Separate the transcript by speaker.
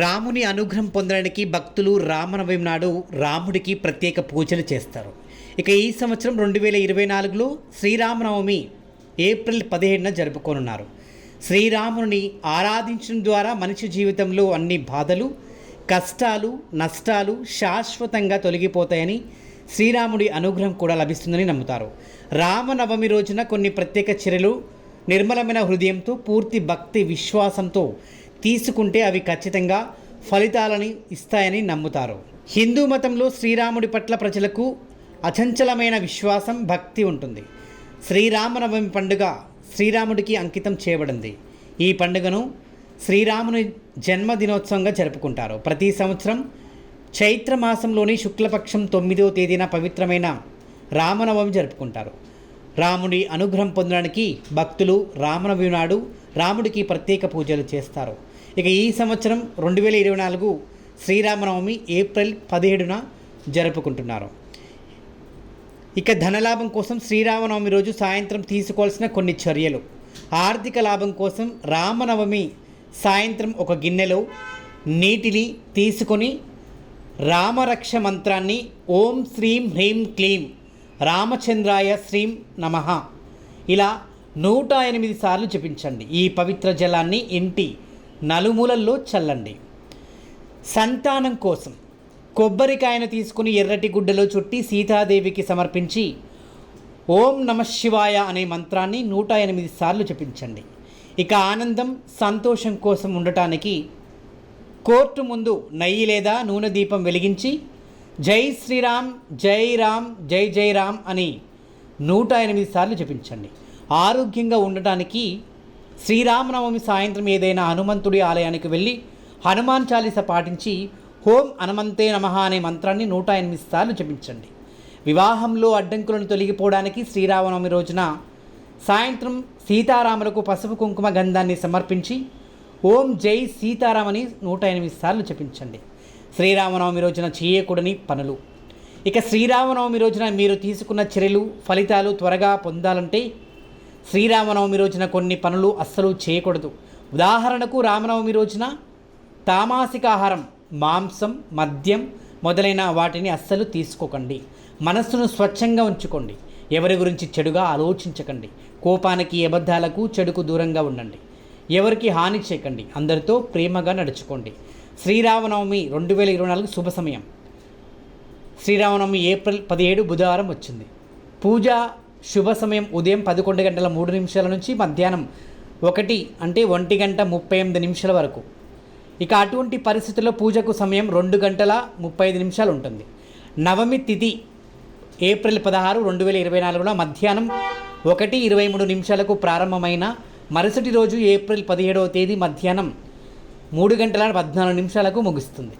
Speaker 1: రాముని అనుగ్రహం పొందడానికి భక్తులు రామనవమి నాడు రాముడికి ప్రత్యేక పూజలు చేస్తారు. ఇక ఈ సంవత్సరం రెండు వేల ఇరవై నాలుగులో శ్రీరామనవమి ఏప్రిల్ పదిహేడున జరుపుకోనున్నారు. శ్రీరాముని ఆరాధించడం ద్వారా మనిషి జీవితంలో అన్ని బాధలు కష్టాలు నష్టాలు శాశ్వతంగా తొలగిపోతాయని శ్రీరాముడి అనుగ్రహం కూడా లభిస్తుందని నమ్ముతారు. రామనవమి రోజున కొన్ని ప్రత్యేక చర్యలు నిర్మలమైన హృదయంతో పూర్తి భక్తి విశ్వాసంతో తీసుకుంటే అవి ఖచ్చితంగా ఫలితాలని ఇస్తాయని నమ్ముతారు. హిందూ మతంలో శ్రీరాముడి పట్ల ప్రజలకు అచంచలమైన విశ్వాసం భక్తి ఉంటుంది. శ్రీరామనవమి పండుగ శ్రీరాముడికి అంకితం చేయబడింది. ఈ పండుగను శ్రీరాముని జన్మదినోత్సవంగా జరుపుకుంటారు. ప్రతి సంవత్సరం చైత్ర మాసంలోని శుక్లపక్షం తొమ్మిదవ తేదీన పవిత్రమైన రామనవమి జరుపుకుంటారు. రాముడి అనుగ్రహం పొందడానికి భక్తులు రామనవమి నాడు రాముడికి ప్రత్యేక పూజలు చేస్తారు. ఇక ఈ సంవత్సరం రెండు వేల ఇరవై నాలుగు శ్రీరామనవమి ఏప్రిల్ పదిహేడున జరుపుకుంటున్నారు. ఇక ధనలాభం కోసం శ్రీరామనవమి రోజు సాయంత్రం తీసుకోవాల్సిన కొన్ని చర్యలు. ఆర్థిక లాభం కోసం రామనవమి సాయంత్రం ఒక గిన్నెలో నీటిని తీసుకొని రామరక్ష మంత్రాన్ని ఓం శ్రీం హ్రీం క్లీం రామచంద్రాయ శ్రీం నమః. ఇలా నూట ఎనిమిది సార్లు జపించండి. ఈ పవిత్ర జలాన్ని ఇంటి నలుమూలల్లో చల్లండి. సంతానం కోసం కొబ్బరికాయను తీసుకుని ఎర్రటి గుడ్డలో చుట్టి సీతాదేవికి సమర్పించి ఓం నమ శివాయ అనే మంత్రాన్ని నూట ఎనిమిది సార్లు జపించండి. ఇక ఆనందం సంతోషం కోసం ఉండటానికి కోర్టు ముందు నెయ్యి లేదా నూనె దీపం వెలిగించి జై శ్రీరామ్ జై రామ్ జై జై రామ్ అని నూట ఎనిమిది సార్లు జపించండి. ఆరోగ్యంగా ఉండటానికి శ్రీరామనవమి సాయంత్రం ఏదైనా హనుమంతుడి ఆలయానికి వెళ్ళి హనుమాన్ చాలీస పాటించి హోం హనుమంతే నమః అనే మంత్రాన్ని నూట ఎనిమిది సార్లు జపించండి. వివాహంలో అడ్డంకులను తొలగిపోవడానికి శ్రీరామనవమి రోజున సాయంత్రం సీతారాములకు పసుపు కుంకుమ గంధాన్ని సమర్పించి ఓం జై సీతారామని నూట ఎనిమిది సార్లు జపించండి. శ్రీరామనవమి రోజున చేయకూడని పనులు. ఇక శ్రీరామనవమి రోజున మీరు తీసుకున్న చర్యలు ఫలితాలు త్వరగా పొందాలంటే శ్రీరామనవమి రోజున కొన్ని పనులు అస్సలు చేయకూడదు. ఉదాహరణకు రామనవమి రోజున తామాసిక ఆహారం మాంసం మద్యం మొదలైన వాటిని అస్సలు తీసుకోకండి. మనస్సును స్వచ్ఛంగా ఉంచుకోండి. ఎవరి గురించి చెడుగా ఆలోచించకండి. కోపానికి అబద్ధాలకు చెడుకు దూరంగా ఉండండి. ఎవరికి హాని చేయకండి. అందరితో ప్రేమగా నడుచుకోండి. శ్రీరామనవమి రెండు వేల ఇరవై నాలుగు శుభ సమయం. శ్రీరామనవమి ఏప్రిల్ పదిహేడు బుధవారం వచ్చింది. పూజ శుభ సమయం ఉదయం పదకొండు గంటల మూడు నిమిషాల నుంచి మధ్యాహ్నం ఒకటి అంటే ఒంటి గంట ముప్పై ఎనిమిది నిమిషాల వరకు. ఇక అటువంటి పరిస్థితుల్లో పూజకు సమయం రెండు గంటల ముప్పై ఐదు నిమిషాలు ఉంటుంది. నవమి తిథి ఏప్రిల్ పదహారు రెండు వేల ఇరవై నాలుగులో మధ్యాహ్నం ఒకటి ఇరవై మూడు నిమిషాలకు ప్రారంభమైన మరుసటి రోజు ఏప్రిల్ పదిహేడవ తేదీ మధ్యాహ్నం మూడు గంటల పద్నాలుగు నిమిషాలకు ముగుస్తుంది.